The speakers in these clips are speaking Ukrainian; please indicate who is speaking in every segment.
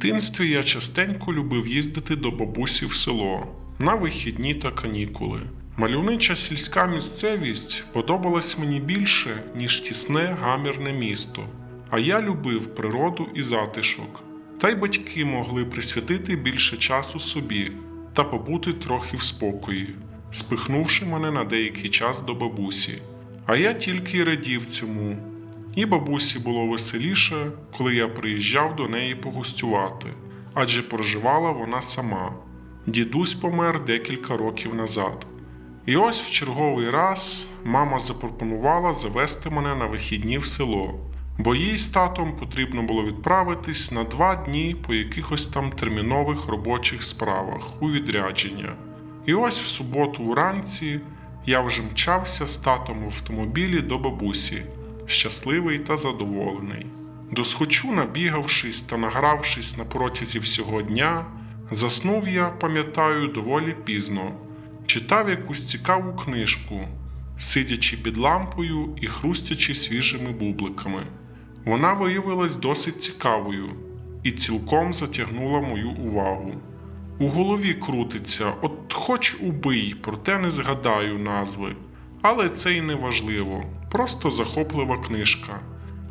Speaker 1: дитинстві я частенько любив їздити до бабусі в село на вихідні та канікули. Мальовнича сільська місцевість подобалась мені більше, ніж тісне гамірне місто. А я любив природу і затишок. Та й батьки могли присвятити більше часу собі та побути трохи в спокої, спихнувши мене на деякий час до бабусі. А я тільки радів цьому. І бабусі було веселіше, коли я приїжджав до неї погостювати, адже проживала вона сама. Дідусь помер декілька років назад. І ось в черговий раз мама запропонувала завести мене на вихідні в село, бо їй з татом потрібно було відправитись на два дні по якихось там термінових робочих справах у відрядження. І ось в суботу вранці я вже мчався з татом в автомобілі до бабусі, щасливий та задоволений. Досхочу набігавшись та награвшись на протязі всього дня, заснув я, пам'ятаю, доволі пізно, читав якусь цікаву книжку, сидячи під лампою і хрустячи свіжими бубликами. Вона виявилась досить цікавою і цілком затягнула мою увагу. У голові крутиться, от хоч убий, проте не згадаю назви. Але це й не важливо, просто захоплива книжка.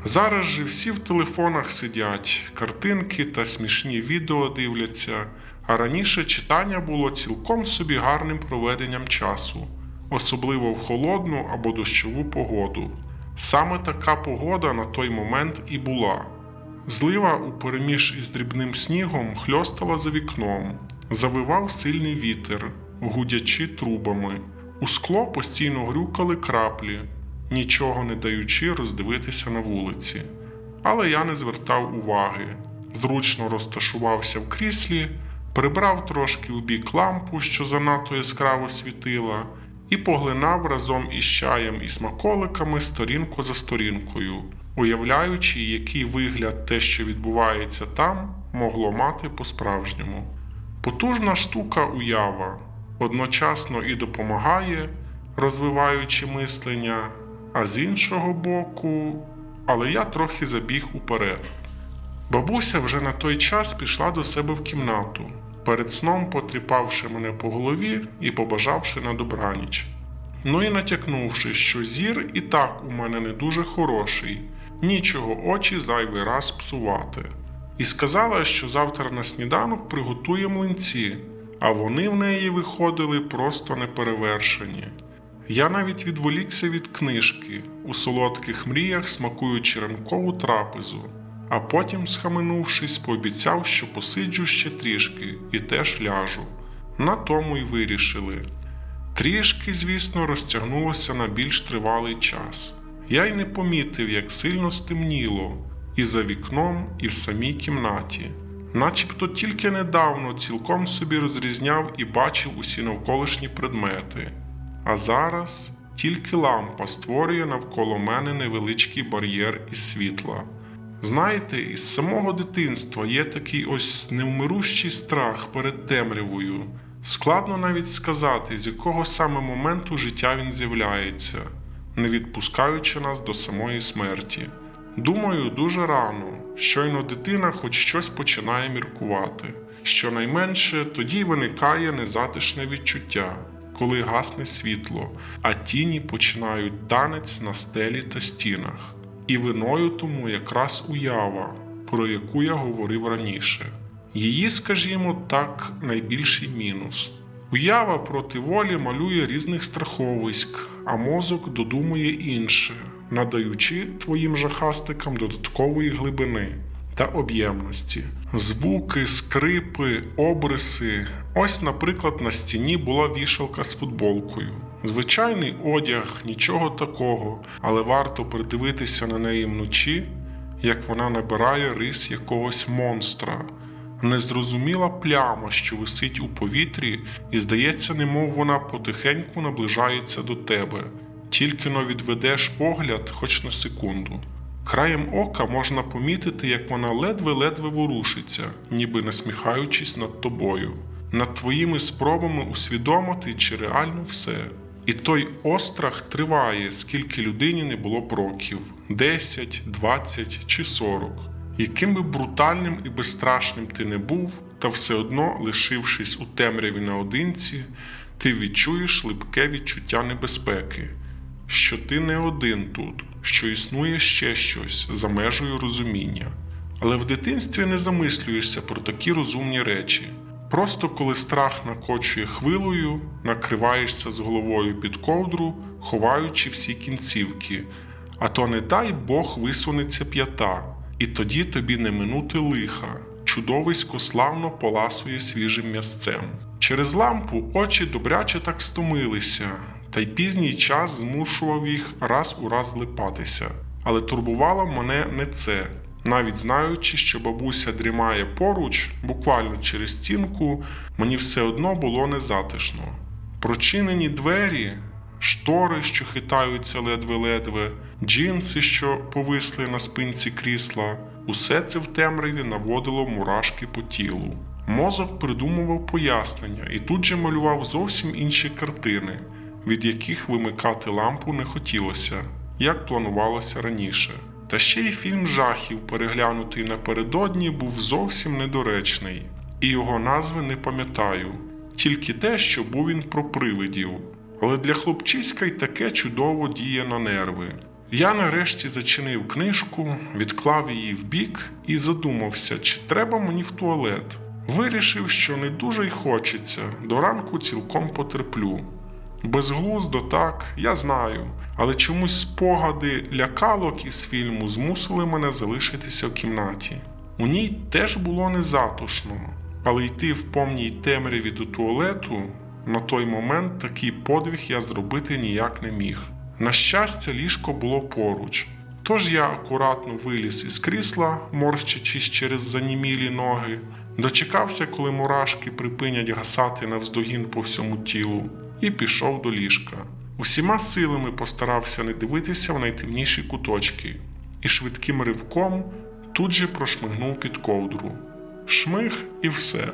Speaker 1: Зараз же всі в телефонах сидять, картинки та смішні відео дивляться, а раніше читання було цілком собі гарним проведенням часу, особливо в холодну або дощову погоду. Саме така погода на той момент і була. Злива у переміж із дрібним снігом хльостала за вікном, завивав сильний вітер, гудячи трубами. У скло постійно грюкали краплі, нічого не даючи роздивитися на вулиці. Але я не звертав уваги. Зручно розташувався в кріслі, прибрав трошки у бік лампу, що занадто яскраво світила, і поглинав разом із чаєм і смаколиками сторінку за сторінкою, уявляючи, який вигляд те, що відбувається там, могло мати по-справжньому. Потужна штука уява одночасно і допомагає, розвиваючи мислення, а з іншого боку, але я трохи забіг уперед. Бабуся вже на той час пішла до себе в кімнату, перед сном потріпавши мене по голові і побажавши на добраніч. Ну і натякнувши, що зір і так у мене не дуже хороший, нічого очі зайвий раз псувати. І сказала, що завтра на сніданок приготує млинці, а вони в неї виходили просто неперевершені. Я навіть відволікся від книжки, у солодких мріях смакуючи ранкову трапезу, а потім, схаменувшись, пообіцяв, що посиджу ще трішки і теж ляжу. На тому й вирішили. Трішки, звісно, розтягнулося на більш тривалий час. Я й не помітив, як сильно стемніло, і за вікном, і в самій кімнаті. Начебто тільки недавно цілком собі розрізняв і бачив усі навколишні предмети. А зараз тільки лампа створює навколо мене невеличкий бар'єр із світла. Знаєте, із самого дитинства є такий ось невмирущий страх перед темрявою. Складно навіть сказати, з якого саме моменту життя він з'являється, не відпускаючи нас до самої смерті. Думаю, дуже рано, щойно дитина хоч щось починає міркувати. Щонайменше тоді виникає незатишне відчуття, коли гасне світло, а тіні починають танець на стелі та стінах. І виною тому якраз уява, про яку я говорив раніше. Її, скажімо так, найбільший мінус. Уява проти волі малює різних страховиськ, а мозок додумує інше, надаючи твоїм жахастикам додаткової глибини та об'ємності. Звуки, скрипи, обриси. Ось, наприклад, на стіні була вішалка з футболкою. Звичайний одяг, нічого такого, але варто придивитися на неї вночі, як вона набирає рис якогось монстра. Незрозуміла пляма, що висить у повітрі, і здається, немов вона потихеньку наближається до тебе, тільки но відведеш погляд хоч на секунду. Краєм ока можна помітити, як вона ледве-ледве ворушиться, ніби насміхаючись над тобою, над твоїми спробами усвідомити, чи реально все. І той острах триває, скільки людині не було б років 10, 20 чи 40. Яким би брутальним і безстрашним ти не був, та все одно, лишившись у темряві наодинці, ти відчуєш липке відчуття небезпеки, що ти не один тут, що існує ще щось за межею розуміння. Але в дитинстві не замислюєшся про такі розумні речі. Просто коли страх накочує хвилою, накриваєшся з головою під ковдру, ховаючи всі кінцівки, а то не дай Бог висунеться п'ята, і тоді тобі не минути лиха. Чудовисько славно поласує свіжим м'ясцем. Через лампу очі добряче так стомилися, та й пізній час змушував їх раз у раз злипатися. Але турбувало мене не це. Навіть знаючи, що бабуся дрімає поруч, буквально через стінку, мені все одно було незатишно. Прочинені двері, штори, що хитаються ледве-ледве, джинси, що повисли на спинці крісла, усе це в темряві наводило мурашки по тілу. Мозок придумував пояснення і тут же малював зовсім інші картини, від яких вимикати лампу не хотілося, як планувалося раніше. Та ще й фільм жахів, переглянутий напередодні, був зовсім недоречний, і його назви не пам'ятаю, тільки те, що був він про привидів. Але для хлопчиська й таке чудово діє на нерви. Я нарешті зачинив книжку, відклав її вбік і задумався, чи треба мені в туалет. Вирішив, що не дуже й хочеться, до ранку цілком потерплю. Безглуздо так, я знаю, але чомусь спогади лякалок із фільму змусили мене залишитися в кімнаті. У ній теж було незатишно, але йти в повній темряві до туалету на той момент такий подвиг я зробити ніяк не міг. На щастя, ліжко було поруч. Тож я акуратно виліз із крісла, морщачись через занімілі ноги, дочекався, коли мурашки припинять гасати навздогін по всьому тілу, і пішов до ліжка. Усіма силами постарався не дивитися в найтемніші куточки, і швидким ривком тут же прошмигнув під ковдру. Шмиг і все.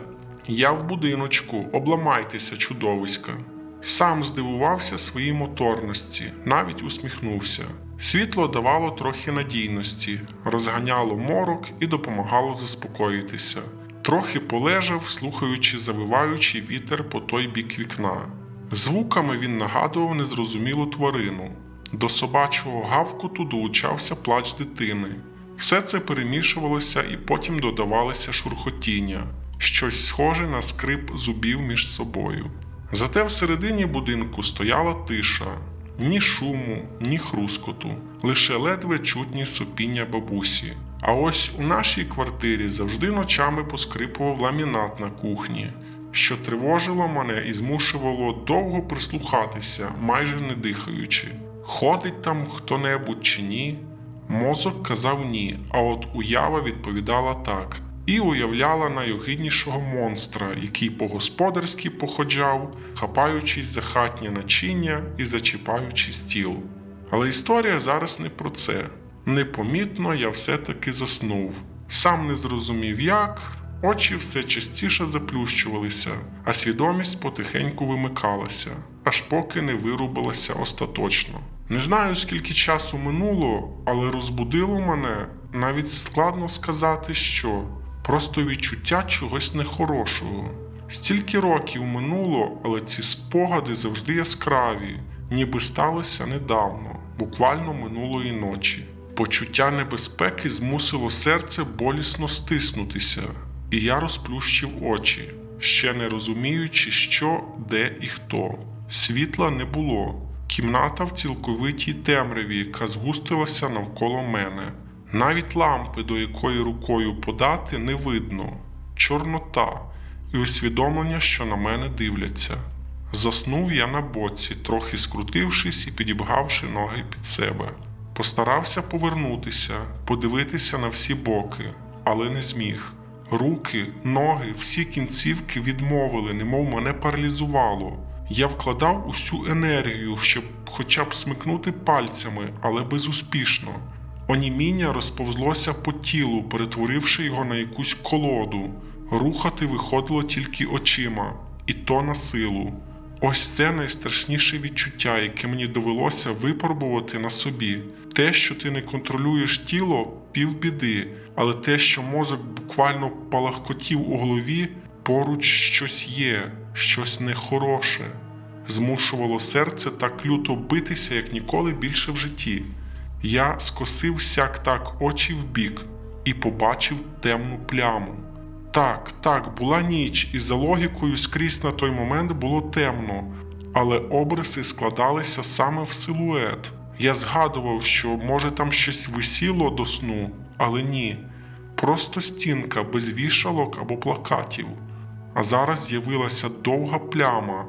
Speaker 1: Я в будиночку, обламайтеся, чудовиська. Сам здивувався своїй моторності, навіть усміхнувся. Світло давало трохи надійності, розганяло морок і допомагало заспокоїтися. Трохи полежав, слухаючи завиваючий вітер по той бік вікна. Звуками він нагадував незрозумілу тварину. До собачого гавкоту долучався плач дитини. Все це перемішувалося і потім додавалося шурхотіння, щось схоже на скрип зубів між собою. Зате всередині будинку стояла тиша, ні шуму, ні хрускоту, лише ледве чутні сопіння бабусі. А ось у нашій квартирі завжди ночами поскрипував ламінат на кухні, що тривожило мене і змушувало довго прислухатися, майже не дихаючи. Ходить там хто-небудь чи ні? Мозок казав ні, а от уява відповідала так і уявляла найогиднішого монстра, який по-господарськи походжав, хапаючись за хатнє начиння і зачіпаючи стіл. Але історія зараз не про це. Непомітно я все-таки заснув. Сам не зрозумів як, очі все частіше заплющувалися, а свідомість потихеньку вимикалася, аж поки не вирубилася остаточно. Не знаю, скільки часу минуло, але розбудило мене навіть складно сказати, що просто відчуття чогось нехорошого. Стільки років минуло, але ці спогади завжди яскраві, ніби сталося недавно, буквально минулої ночі. Почуття небезпеки змусило серце болісно стиснутися, і я розплющив очі, ще не розуміючи, що, де і хто. Світла не було. Кімната в цілковитій темряві, яка згустилася навколо мене. Навіть лампи, до якої рукою подати, не видно, чорнота і усвідомлення, що на мене дивляться. Заснув я на боці, трохи скрутившись і підібгавши ноги під себе. Постарався повернутися, подивитися на всі боки, але не зміг. Руки, ноги, всі кінцівки відмовили, немов мене паралізувало. Я вкладав усю енергію, щоб хоча б смикнути пальцями, але безуспішно. Оніміння розповзлося по тілу, перетворивши його на якусь колоду. Рухати виходило тільки очима, і то на силу. Ось це найстрашніше відчуття, яке мені довелося випробувати на собі. Те, що ти не контролюєш тіло, півбіди, але те, що мозок буквально палахкотів у голові, поруч щось є, щось нехороше. Змушувало серце так люто битися, як ніколи більше в житті. Я скосив сяк так очі вбік і побачив темну пляму. Так, так, була ніч, і за логікою скрізь на той момент було темно, але обриси складалися саме в силует. Я згадував, що може там щось висіло до сну, але ні. Просто стінка без вішалок або плакатів. А зараз з'явилася довга пляма,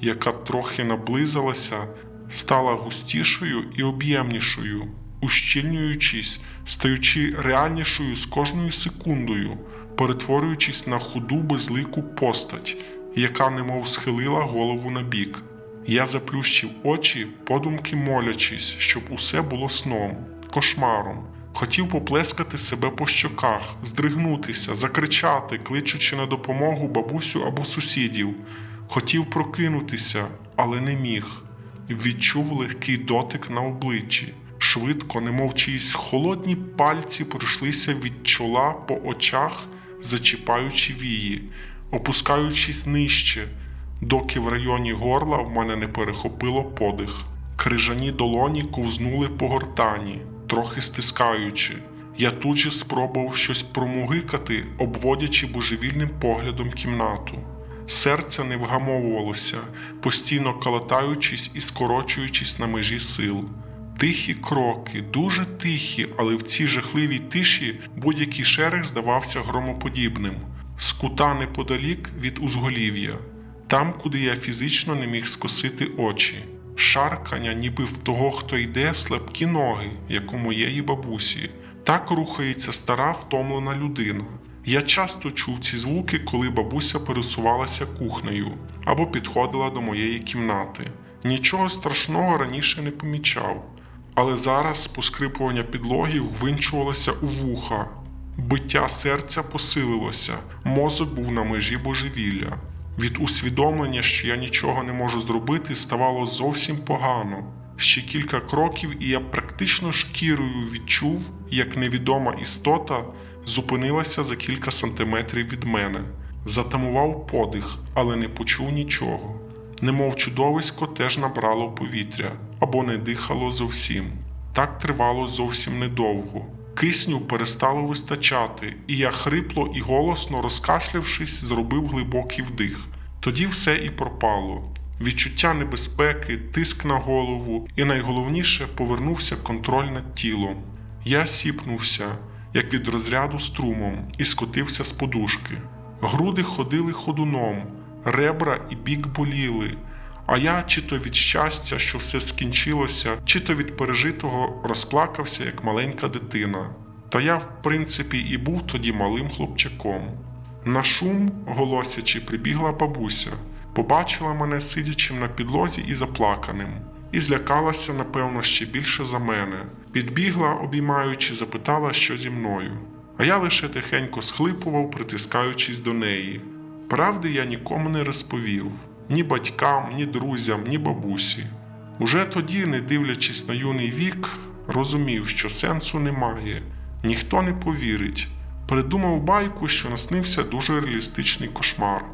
Speaker 1: яка трохи наблизилася, стала густішою і об'ємнішою, ущільнюючись, стаючи реальнішою з кожною секундою, перетворюючись на худу безлику постать, яка немов схилила голову на бік. Я заплющив очі, подумки молячись, щоб усе було сном, кошмаром. Хотів поплескати себе по щоках, здригнутися, закричати, кличучи на допомогу бабусю або сусідів. Хотів прокинутися, але не міг. Відчув легкий дотик на обличчі. Швидко, немов чиїсь холодні пальці пройшлися від чола по очах, зачіпаючи вії, опускаючись нижче, доки в районі горла в мене не перехопило подих. Крижані долоні ковзнули по гортані, трохи стискаючи. Я тут же спробував щось промугикати, обводячи божевільним поглядом кімнату. Серце не вгамовувалося, постійно калатаючись і скорочуючись на межі сил. Тихі кроки, дуже тихі, але в цій жахливій тиші будь-який шерех здавався громоподібним. З кута неподалік від узголів'я, там, куди я фізично не міг скосити очі. Шаркання, ніби в того, хто йде, слабкі ноги, як у моєї бабусі. Так рухається стара втомлена людина. Я часто чув ці звуки, коли бабуся пересувалася кухнею або підходила до моєї кімнати. Нічого страшного раніше не помічав, але зараз поскрипування підлоги ввинчувалося у вуха. Биття серця посилилося, мозок був на межі божевілля. Від усвідомлення, що я нічого не можу зробити, ставало зовсім погано. Ще кілька кроків, і я практично шкірою відчув, як невідома істота зупинилася за кілька сантиметрів від мене, затамував подих, але не почув нічого. Немов чудовисько теж набрало повітря або не дихало зовсім. Так тривало зовсім недовго. Кисню перестало вистачати, і я хрипло і голосно розкашлявшись, зробив глибокий вдих. Тоді все і пропало. Відчуття небезпеки, тиск на голову, і найголовніше повернувся контроль над тілом. Я сіпнувся, як від розряду струмом, і скотився з подушки. Груди ходили ходуном, ребра і бік боліли. А я чи то від щастя, що все скінчилося, чи то від пережитого розплакався, як маленька дитина. Та я, в принципі, і був тоді малим хлопчаком. На шум, голосячи, прибігла бабуся, побачила мене сидячим на підлозі і заплаканим, і злякалася, напевно, ще більше за мене. Підбігла, обіймаючи, запитала, що зі мною. А я лише тихенько схлипував, притискаючись до неї. Правди я нікому не розповів ні батькам, ні друзям, ні бабусі. Уже тоді, не дивлячись на юний вік, розумів, що сенсу немає, ніхто не повірить. Придумав байку, що наснився дуже реалістичний кошмар.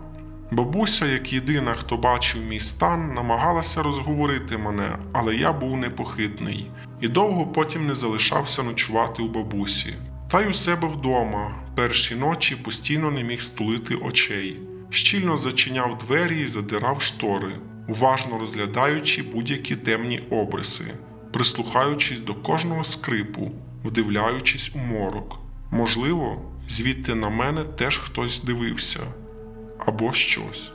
Speaker 1: Бабуся, як єдина, хто бачив мій стан, намагалася розговорити мене, але я був непохитний і довго потім не залишався ночувати у бабусі. Та й у себе вдома, перші ночі постійно не міг стулити очей щільно зачиняв двері і задирав штори, уважно розглядаючи будь-які темні обриси, прислухаючись до кожного скрипу, вдивляючись у морок. Можливо, звідти на мене теж хтось дивився або щось.